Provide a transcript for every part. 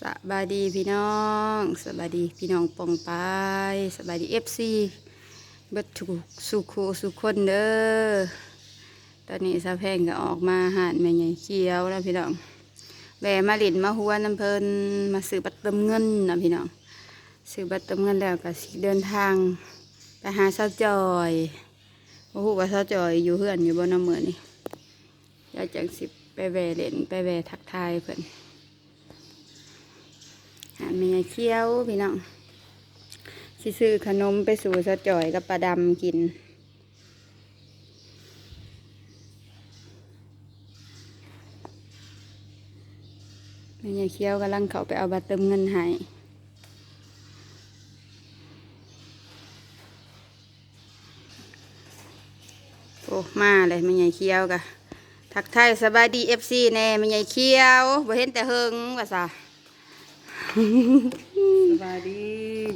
สบายดีพี่น้องสบายดีพี่น้องปองไปสบายดีเอฟซีบิดทุกสุขสุขคนเด้อตอนนี้สะแพงก็ออกมาหาดแม่ใหญ่เขียวแล้วพี่น้องแหวมาหลินมาหัวน้ำเพลินมาซื้อบัตรเติมเงินนะพี่น้องซื้อบัตรเติมเงินแล้วก็สิเดินทางไปหาเสาวจอยโอ้โหว่าเสาวจอยอยู่เพื่อนอยู่บนน้ำเหมือนี่ยากจังสิไปแหวเล่นไปแหวทักทายเพื่อน เมียเคี้ยวพี่น้องสิซื้อขนมไปสู่สะจ่อยกับปลาดำกินเมียเคี้ยวกำลังเขาไปเอาบัตรเติมเงินให้โอ้มาเลยเมียเคี้ยวกะทักทายสบายดีเอฟซีแน่เมียเคี้ยวบ่เห็นแต่เฮิงว่าซะ สบายดี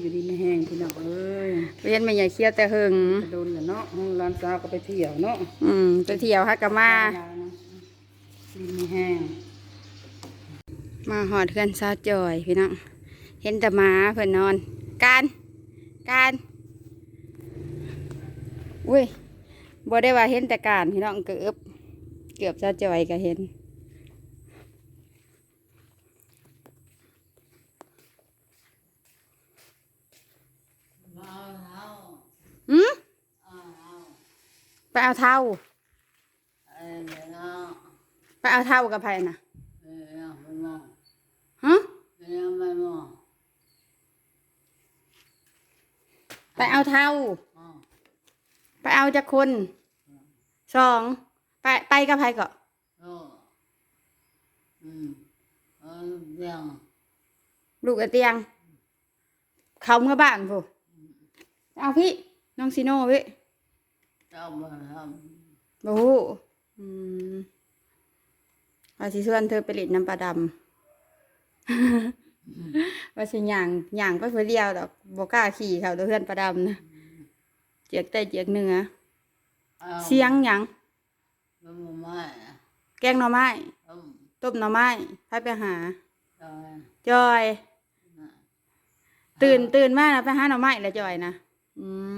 อยู่ดีไม่แห้งพี่น้องเอ้ยเรียนไม่ใหญ่เคี้ยวแต่หึงไปโดนกันเนาะห้องร้านสาวก็ไปเที่ยวเนาะอืมไปเที่ยวฮักกะมาดีไม่แห้งมาหอดเพื่อนซาวจอยพี่น้องเห็นแต่หมาเพื่อนนอน การการอุ้ยบ่ได้ว่าเห็นแต่การพี่น้องเกือบเกือบซาวจอยก็เห็น หืมไปเอาเท่าไปเอาเท่ากับไผน่ะฮะไปเอาเท่าไปเอาจากคนสองไปไปกับไผก็ลูกไอเตียง เขาเมื่อบ้านผู้เอาพี่ น้องซีโน่พี่โอ้โหอืมว่าสิชวนเธอไปเล่นน้ำปลาดำ ว่าสิย่างย่างไปเพื่อเดียวดอกบกล้าขี่เขาตัวเพื่อนปลาดำนะเจียกแต่เจียกเนื้อเสียงหยังแกงหน่อไม้ต้มหน่อไม้ไปไปหาจอยตื่นตื่นมานะไปหาหน่อไม้แล้วจอยนะอืมเ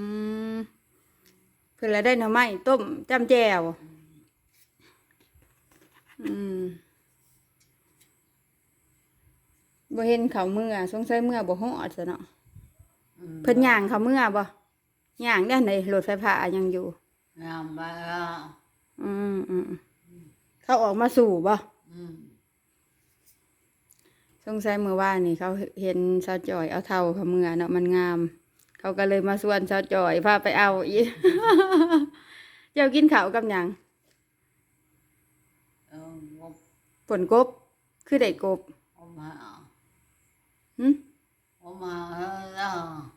พื่อนแล้วได้หน่อไม้ต้มจำแจวอืมบ่เห็นเขาเมื่อสงสัยเมื่อบ่ฮอดซะเนาะเพิ่นย่างเขาเมื่อบ่ย่างได้ในรถไฟฟ้ายังอยู่อืมอืมเขาออกมาสู่บ่สงสัยเมื่อวานนี่เขาเห็นสาวจอยเอาเท่าเขาเมื่อเนาะมันงาม เขาก็เลยมาส่วนสาวจอยพาไปเอาอีกเจ้ากินข้าวกับหยังผลกบ คือได้กบหึ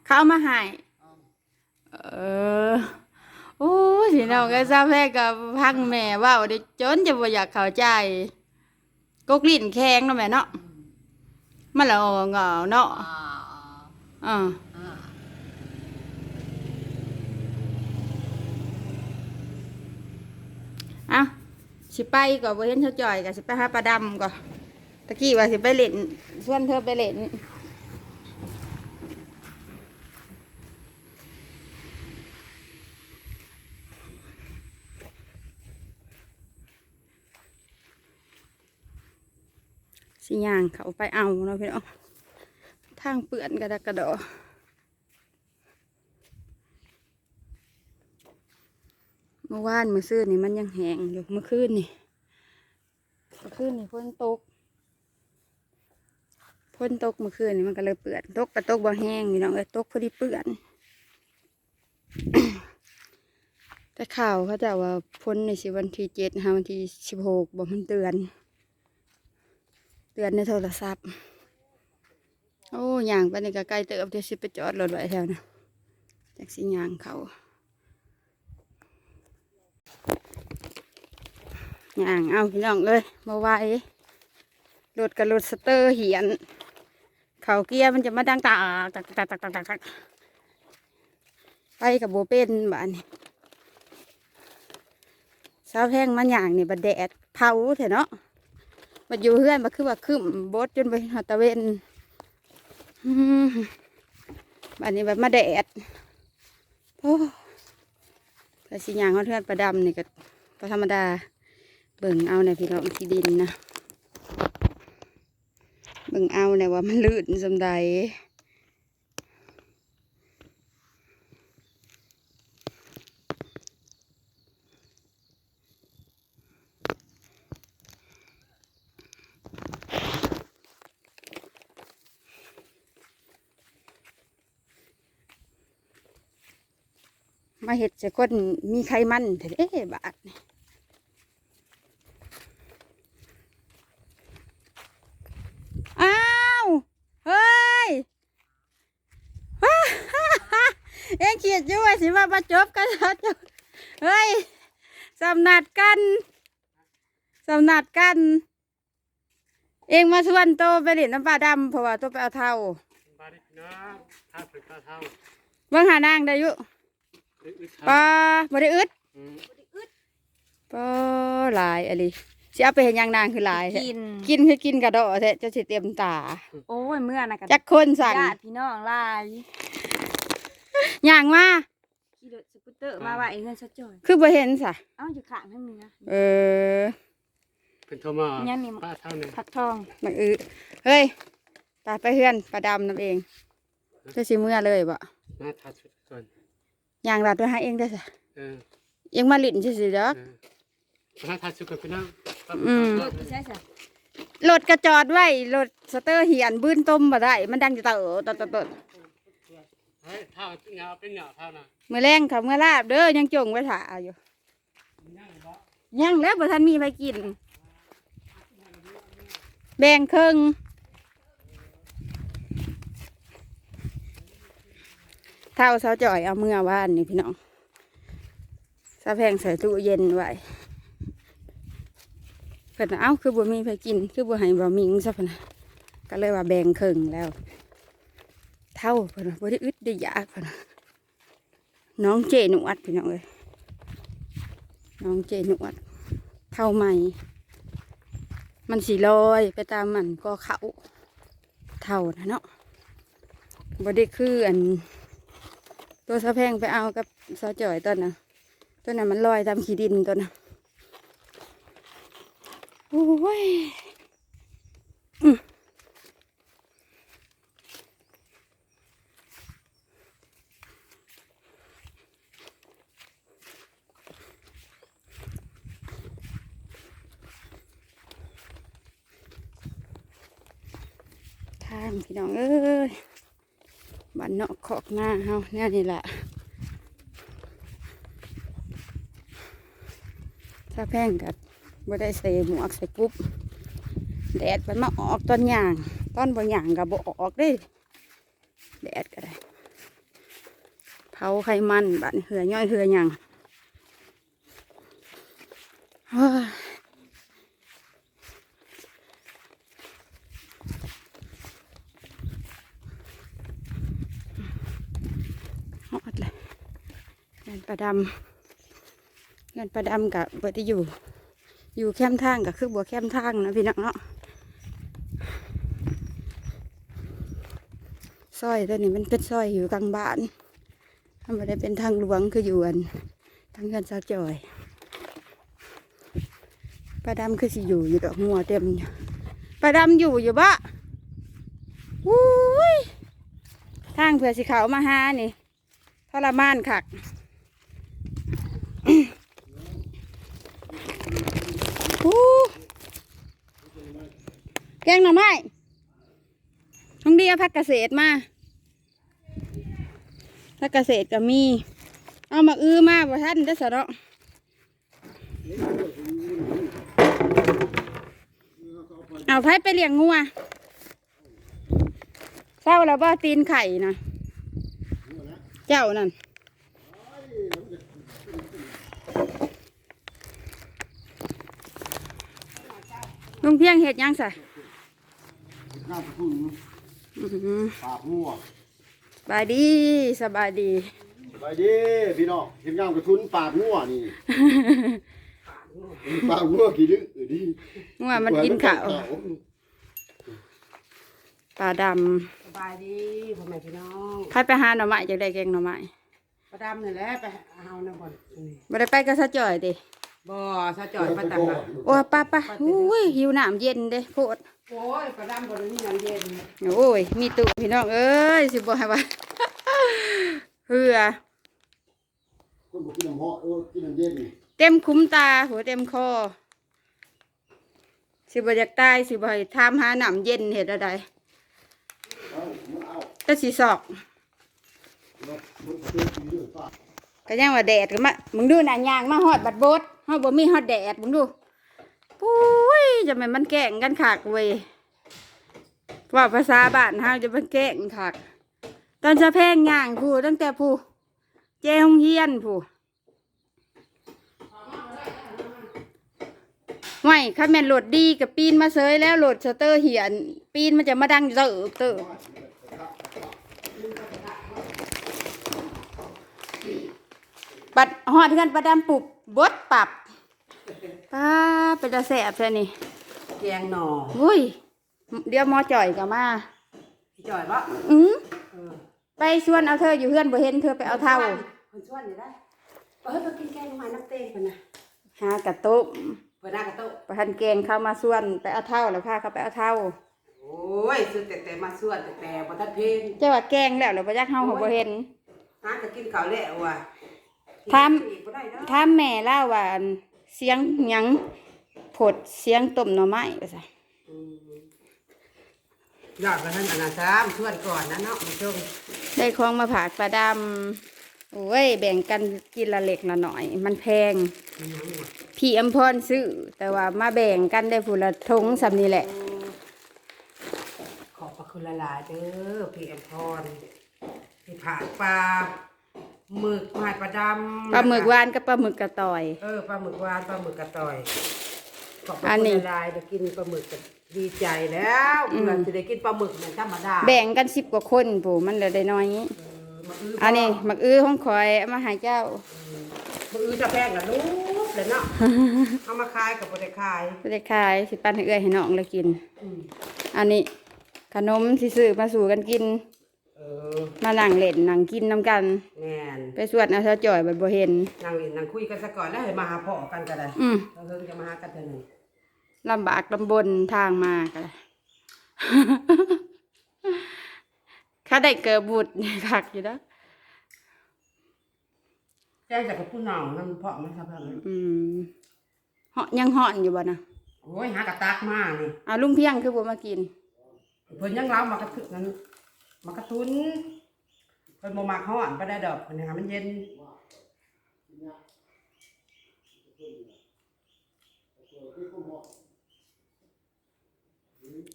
เขาเอามาให้เออ โอ้ยพี่น้องก็ทราบแพ้กับพังแม่เว่าได้จนจะบ่อยากเข้าใจกกลิ้นแข็งเนาะแม่เนาะมันละเหงาเนาะอ่าเอาสิไปก็บ่เห็นเธอจ่อยก็สิไปหาปลาดำก็ตะกี้ว่าสิไปเล่นชวนเธอไปเล่นสิยางเขาไปเอาเนาะพี่น้องทางเปื่อนกระดกกระดอเมื่อ ว่านมือซื่อนี่มันยังแหงอยู่มือคืนนี่มือคืนนี่ฝนตกฝนตกมือคืนนี่มันก็เลยเปื่อนตกกระตกบ่แห้งพี่น้องเอ้ยตกพอดีเปื่อนแต่ข่าวเขาจะว่าพ้นในสิวันที่เจ็ดหาวันที่สิบหกบอกมันเตือน เตือนในโทรศัพท์ โอ้ย่างไปนี่ก็ใกลเติบเดี๋ยวสิไปจอดรถไว้แถวนะจากสิย่างเขา ย่างเอาพี่น้องเอ้ยมาไหวรถกับรถสเตอร์เหียน เขาเกียร์มันจะมาดังตากตักตักตักตักตักไปกับโบเป็นบ้านนี่สาวแพงมันย่างนี่บัดแดดเผาเถอะเนาะมาอยู่เฮือนมาคือว่าคึมบดจนไปหาตะเวนบัดนี้แบบมาแดดโอ้แต่สิหยางเขาเทือนประดำนี่ก็ธรรมดา เบิ่งเอาในยพี่น้องที่ดินนะ เบิ่งเอาในยว่ามันลื่นสำใดมาเห็ดจะคนมีไขมันเถอะเด้บาทนี่อ้าว เฮ้ย ว้าเอ็งเขียดอยู่ว่าสิว่า มาจบกันแล้วจ้ะเฮ้ยสำนัดกันสำนัดกัน เองมาชวนโตไปเล่นน้ำปลาดำเพราะว่าโตไปเอาเท่าบาริกน้ำท่าฝึกท่าเท่าเบิ่งหานางได้อยุอึดอึดปลาบ่ได้อึดอืมปลาหลายอะไรสิเอาไปเห็นยังนางคือหลายแท้กินกินคือกินกระโดดแท้จะสิเต็มตา โอ้ยเมื่อนะกันจักคนสั่งญาติพี่น้องหลายย่างมา ขี่รถสกูตเตอร์มาว่าไอ้เงินซะจ่อยคือบ่เห็นซะเอ้าอยู่ข้างทางเหนือเออเป็นโทรมายังนี่ป้าเท่าหนึ่งผักทองมักอือเฮ้ยตาไปเฮือนปลาดำนั่นเองจะสิเมื่อเลยบ่หน้าท่าสุดก่อนย่างรัดไว้ให้เองได้ซะเออเองมาลิ้นซื่อๆดอกเออหน้าท่าสุดก่อนพี่น้องอืมรถไม่ใช่จ้ะรถกระจอดไว้รถสเตอร์เหียนบื้นต้มบ่ได้ มันดังจะเต๋อตดตด เฮ้ยเท่าเป็นเหงาเป็นเหงาเท่านะมือแรงเขาเมื่อลาบเด้อยังจงไว้ถ่าอยู่ยังแล้วบ่ทันมีไปกิน แบ่งครึ่งเท่าสาวจ่อยเอาเมื่อวานนี่พี่น้องสาแพงใส่ตู้เย็นไว้เพิ่นเอ้าคือบ่มีไปกิน คือบ่ให้บ่มิงซะเพิ่นน่ะก็เลยว่าแบ่งครึ่งแล้ว เท่าเพิ่นบ่ได้อึดได้ยากเพิ่นน่ะน้องเจหนวดพี่น้องเอ้ยน้องเจหนวด เท่าใหม่ มันสีลอยไปตามมันก็เขาเท่านะเนาะบ่ได้คืออัน ตัวสะแพงไปเอากับสาวจ่อยต้นนะต้นนั้นมันลอยตามขี้ดินต้นนะโอ้ยอืมทางพี่น้องเอ้ยบ้านนอกขอก หน้าเฮาเนี่ยนี่แหละถ้าแพงกับบ่ได้ใส่หมวกใส่กุ๊บแดดมันมาออกตอนย่างตอนบ่ย่างกับบ่ออกเด้แดดก็ได้เผาไขมันบานเหือย่อยเหือหยังเฮ้ย ฮอดเลย เงินประดำเงินประดำกับบ่ได้อยู่ อยู่แคมทางกับคือบัวแคมทางนะพี่น้องเนาะซอยตัวนี้มันเป็นซอยอยู่กลางบ้านถ้าไม่ได้เป็นทางหลวงคืออยู่อันทางเงินสาจอยประดำคือสิอยู่อยู่ดอกหัวเต็มประดำอยู่อยู่บะอุ้ยทางเผื่อสิเขามาหานี่ทรมานคัก อู้ แกงหน่อไม้น้องดีเอาผักเกษตรมาผักเกษตรก็มี เอามาอื้อมาบ่ท่านได้สะเนาะเอาไผไปเลี้ยงงัวเศร้าแล้วบ่ตีนไข่นะเจ้านั่นลุงเพียงเห็ดยังสะ น้ำคุณอื้อหือปากมั่วสบายดีสบายดี สบายดีพี่น้องทีมงานกระทุนปากมั่วนี่ ปากมั่วกี่ดื้อดี๋ยวนี้งัวมันกินข้าวปลาดสบายดีพ่อแม่พี่น้องำใครไปหาหน่อไม้จากได้แกงหน่อไม้ประดำนี่แหละไปเอาน้ำบ่อนนี่บ่ได้ไปก็ซะจ่อยติ บ่ซะจอยประดำน่ะโอ้ป้าป้าอุ้ยหิวน้ำเย็นเด้โพดโอ้ยประดำบ่ได้มีน้ำเย็นโอ้ยมีตุพี่น้องเอ้ยสิบ่ให้ว่าเหือคนบอกกินน้ำเหาะเออกินน้ำเย็นนี่เต็มคุ้มตาหัวเต็มคอสิบ่อยากตายสิบ่ให้ถามหาน้ำเย็นเฮ็ดอะไรเอามาเอาแต่สิสอกแล้วมันก็เป็นปีเรื่องป้าก็ยังว่าแดดก็มามึงดูน่ะย่างมาฮอดบัดบด เฮาบ่มีฮอดแดดมึงดูปุ้ยจะแม่นมันแกล้งกันคักเว้ยว่าภาษาบ้านเฮาจะมันแกล้งคักตอนจะแพงย่างผู้ตั้งแต่ผู้เจฮงเฮียนผู้ไว้ข้าแม่นโหลดดีกับปีนมาเซยแล้วโหลดสเตอร์เหียน ปีนมันจะมาดังอยู่เติบเติบ บัดหอดเทือนประดำปุบบดปรับป้าเป็นตาแสบแท้นี่แกงหน่ออุ้ย เดี๋ยวหมอจ่อยก็มาพี่จอยบ่อือเออไปชวนเอาเธออยู่เพื่อนบ่เห็นเธอไปเอาเท่า คนชวนอยู่ได้เออมากินแกงหอยน้ำเต้งกันนะหากระตุกเปิดหน้ากระโต๊ะประทันเกงเข้ามาชวนไปเอาเท่าแล้วพาเขาไปเอาเท่าโอ้ยซื้อแต่แต่มาส่วนแต่แต่บ่ทันเพลงเจ้าว่าแกงแล้วหรือบ่ยักเฮาเขาบ่เห็นหาก็กินข้าวแล้วว่ะ ทำอีกบ่ได้เนาะถ้าแม่เล่าว่าอันเสียงหยังผดเสียงต้มหน่อไม้ว่าซะอืมยอดกระทันอันนั้นซ้ำส่วนก่อนนะเนาะมาชมได้ของมาผากปลาดำโอ้ย แบ่งกันกินละเล็กละหน่อย มันแพงพี่อำพรซื้อ แต่ว่ามาแบ่งกันได้ผู้ละทงสำนี้แหละ ขอบพระคุณละลายๆเด้อพี่อมพรพี่ผาดปลา หมึกหอยปลาดำปลาหมึกหวานกับปลาหมึกกระต่อย เออปลาหมึกหวานปลาหมึกกระต่อยขอบพอัระนคุนี้ ณละลายๆได้กินปลาหมึกก็ดีใจแล้วเพื่อนจะได้กินปลาหมึกเหมือนธรรมดาแบ่งกันสิบกว่าคนผู้มันเหลือได้น้อยเออมาอื้ออันนี้มักอื้อของคอยเอามาใหาเจ้า มาอื้อจะแพงกับลูกเลยเนาะเอามาขายกับบ่ได้ขาย ไปได้ขายสิปันให้เอื้อยให้น้องเลยกิน อืม อันนี้ขนมสิซื้อมาสู่กันกิน เออมานั่งเล่นนั่งกินน้ำกัน แม่นไปสวดเอาเสาจ่อยบ่บ่เห็น นั่งเล่นนั่งคุยกันซะก่อนแล้วให้มาหาพ่อกันก็ได้อืมเราเพิ่งจะมาหากันเท่านึงลำบากลำบนทางมาก็ได้ ข้าได้เกิดบุตรคักอยู่แล้วแจ้งจากกับผู้น้องนั่นพ่อมันครับพ่อมันอืมเหาะยังเหอนอยู่บ่นะโอ้ยหากระตากมานี่เอาลุงเพียงคือบ่มากินเพิ่นยังเล้ามากระทึกนั้น มากระทุนเพิ่นบ่มักฮ้อนบ่ได้ดอกเพิ่นให้มันเย็น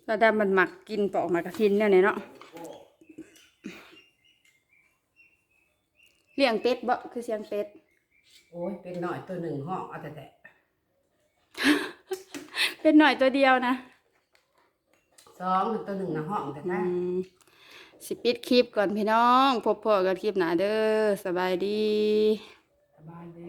เราได้มันหมักกินปอกหมากกระทินเนี่ยเนาะเลี้ยงเป็ดบ่คือเสียงเป็ดโอ้ยเป็นหน่อยตัวหนึ่งห้องเอาแต่แต่เป็นหน่อยตัวเดียวนะสองตัวหนึ่งนะห้องแต่อืแต่ม สิปิดคลิปก่อนพี่น้อง พบพอกันคลิปหนาเด้อสบายดี สบายดี